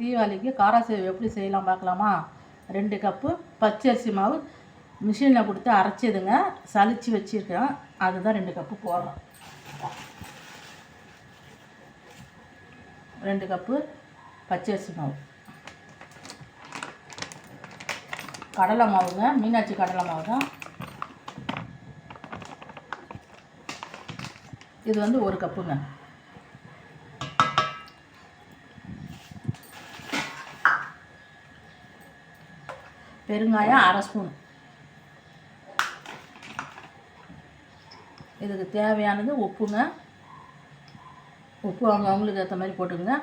தீபாவளிக்கு காராசேவு எப்படி செய்யலாம் பார்க்கலாமா? ரெண்டு கப்பு பச்சரிசி மாவு மிஷினில் கொடுத்து அரைச்சதுங்க சளிச்சு வச்சுருக்கேன் அதுதான் ரெண்டு கப்பு போடுறோம். ரெண்டு கப்பு பச்சரிசி மாவு. கடலை மாவுங்க. மீனாட்சி கடலை மாவு தான் இது வந்து ஒரு கப்புங்க பெருங்காயம் அரை ஸ்பூன். இதுக்கு தேவையானது உப்புங்க. உப்பு அவங்க அவங்களுக்கு ஏற்ற மாதிரி போட்டுக்கோங்க.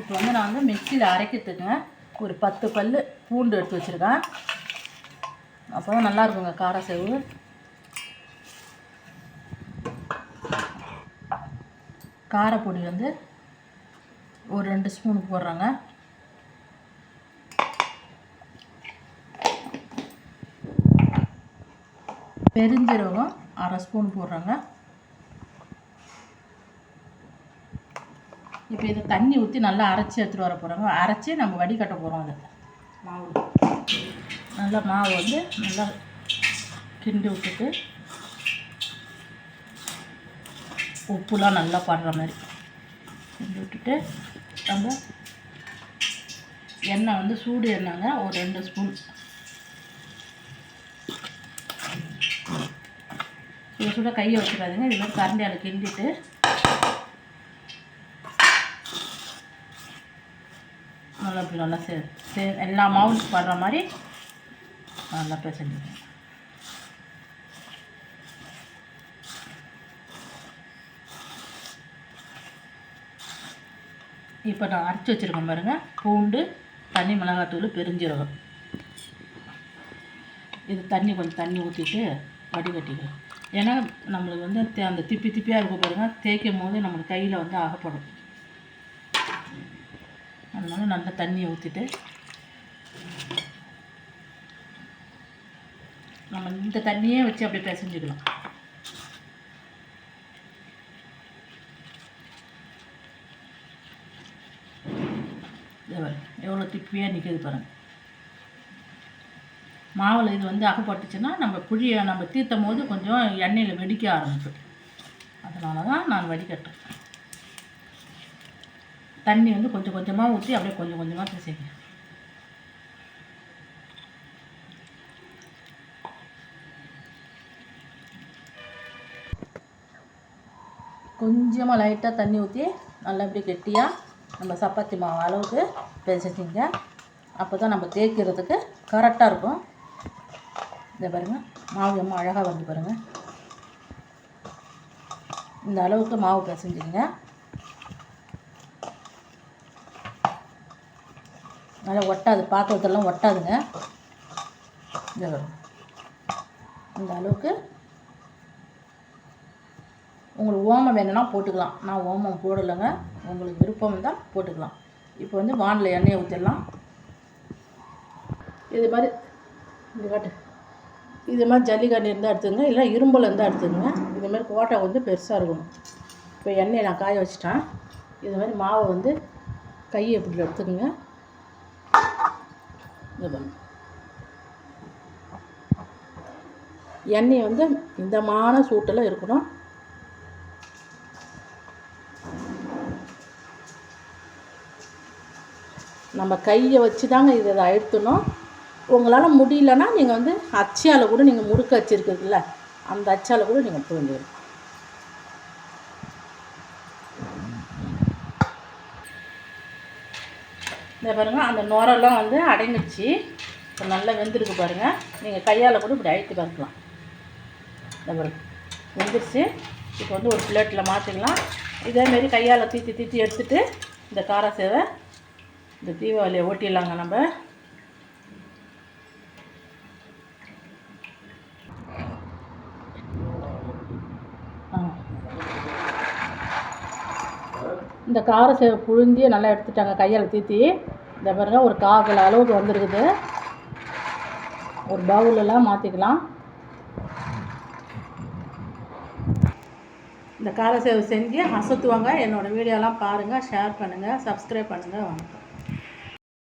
இப்போ வந்து நான் வந்து மிக்சியில் அரைக்கிறதுக்குங்க ஒரு பத்து பல் பூண்டு எடுத்து வச்சுருக்கேன். அப்போ தான் நல்லா இருக்குங்க கார சேவு. காரப்பொடி வந்து ஒரு ரெண்டு ஸ்பூனுக்கு போடுறேங்க. பெருஞ்சீரகம் அரை ஸ்பூன் போடுறேங்க. இப்போ இதை தண்ணி ஊற்றி நல்லா அரைச்சி எடுத்துகிட்டு வர போகிறோங்க அரைச்சி நம்ம வடிகட்ட போகிறோம் அதை. மாவு. நல்லா மாவு வந்து நல்லா கிண்டி விட்டுட்டு உப்புலாம் நல்லா படுற மாதிரி கிண்டி விட்டுட்டு நம்ம எண்ணெய் வந்து சூடு எண்ணெய்ங்க. ஒரு ரெண்டு ஸ்பூன். சுட சுட கையை வச்சுக்காதுங்க இது மாதிரி கரண்டியால் கிண்டிட்டு. நல்லா இப்படி நல்லா சே சே எல்லா மாவும் படுற மாதிரி நல்லா பிசைஞ்சுக்கணும் இப்போ நான் அரைச்சி வச்சுருக்கேன் பாருங்கள் பூண்டு தண்ணி மிளகாத்தூள் பெருஞ்சீரகம். இது தண்ணி கொஞ்சம் தண்ணி ஊற்றிட்டு வடிகட்டிக்கலாம். ஏன்னா நம்மளுக்கு வந்து தே- அந்த திப்பி திப்பியாக இருக்க பாருங்கள் தேய்க்கும் போது நம்மளுக்கு கையில் வந்து ஆகப்படும். அதனால நல்லா தண்ணியை ஊற்றிட்டு நம்ம இந்த தண்ணியே வச்சு அப்படியே பிசைஞ்சுக்கலாம். எவ்வளோ திப்பியாக நிற்கிது பாருங்கள் மாவில் இது வந்து அகப்பட்டுச்சுன்னா நம்ம புளியை நம்ம தீர்த்தும் போது கொஞ்சம் எண்ணெயில் வெடிக்க ஆரம்பிக்கும் அதனால தான் நான் வடிகட்டுறேன். தண்ணி வந்து கொஞ்சம் கொஞ்சமாக ஊற்றி அப்படியே கொஞ்சம் கொஞ்சமாக பிசைங்க. கொஞ்சமாக லைட்டாக தண்ணி ஊற்றி நல்லா இப்படி கெட்டியாக நம்ம சப்பாத்தி மாவு அளவுக்கு பிசைச்சிங்க அப்போ தான் நம்ம தேய்க்கிறதுக்கு கரெக்டாக இருக்கும். இதை பாருங்கள் மாவு எம்மா அழகாக வந்து பாருங்கள் இந்த அளவுக்கு மாவு பிசைஞ்சிங்க நல்லா ஒட்டாது பாத்திரத்தெல்லாம் ஒட்டாதுங்க. இந்த வரும் இந்த அளவுக்கு உங்களுக்கு ஓமம் வேணும்னா போட்டுக்கலாம். நான் ஓமம் போடலைங்க. உங்களுக்கு விருப்பம் இருந்தால் போட்டுக்கலாம். இப்போ வந்து வானில் எண்ணெயை ஊற்றிடலாம் இது மாதிரி இது காட்டு. இது மாதிரி ஜல்லிக்கட்டு இருந்தால் எடுத்துங்க இல்லை இரும்பல் இருந்தால் எடுத்துங்க இதுமாரி கோட்டை வந்து பெருசாக இருக்கணும் இப்போ எண்ணெயை நான் காய வச்சிட்டேன். இது மாதிரி மாவை வந்து கையை இப்படி எடுத்துக்கோங்க. இது பண்ணு எண்ணெய் வந்து மிதமான சூட்டில் இருக்கணும். நம்ம கையை வச்சு தாங்க இதை இதை அழுத்தணும். உங்களால் முடியலன்னா நீங்கள் வந்து அச்சியால் கூட நீங்கள் முறுக்கு அச்சு இருக்குதுல்ல அந்த அச்சால் கூட நீங்கள் புரிஞ்சிடலாம் இந்த பாருங்கள் அந்த நுரெல்லாம் வந்து அடங்கிடுச்சு இப்போ நல்லா வெந்திருக்கு பாருங்கள் நீங்கள் கையால் கூட இப்படி அழுத்தி பார்க்கலாம். இந்த பாருங்க வெந்துருச்சு. இப்போ வந்து ஒரு பிளேட்டில் மாற்றிக்கலாம் இதேமாரி கையால் தீத்தி தீத்தி எடுத்துட்டு இந்த கார சேவை இந்த தீபாவளியை ஓட்டிடலாங்க நம்ம. இந்த கார சேவை புழிஞ்சி நல்லா எடுத்துட்டாங்க கையால் தீத்தி. இந்த பாருங்க ஒரு கால் அளவுக்கு வந்துருக்குது. ஒரு பவுலெல்லாம் மாற்றிக்கலாம் இந்த காரசேவை செஞ்சு அசத்துவாங்க. என்னோடய வீடியோலாம் பாருங்கள் ஷேர் பண்ணுங்கள் சப்ஸ்கிரைப் பண்ணுங்கள் வணக்கம்.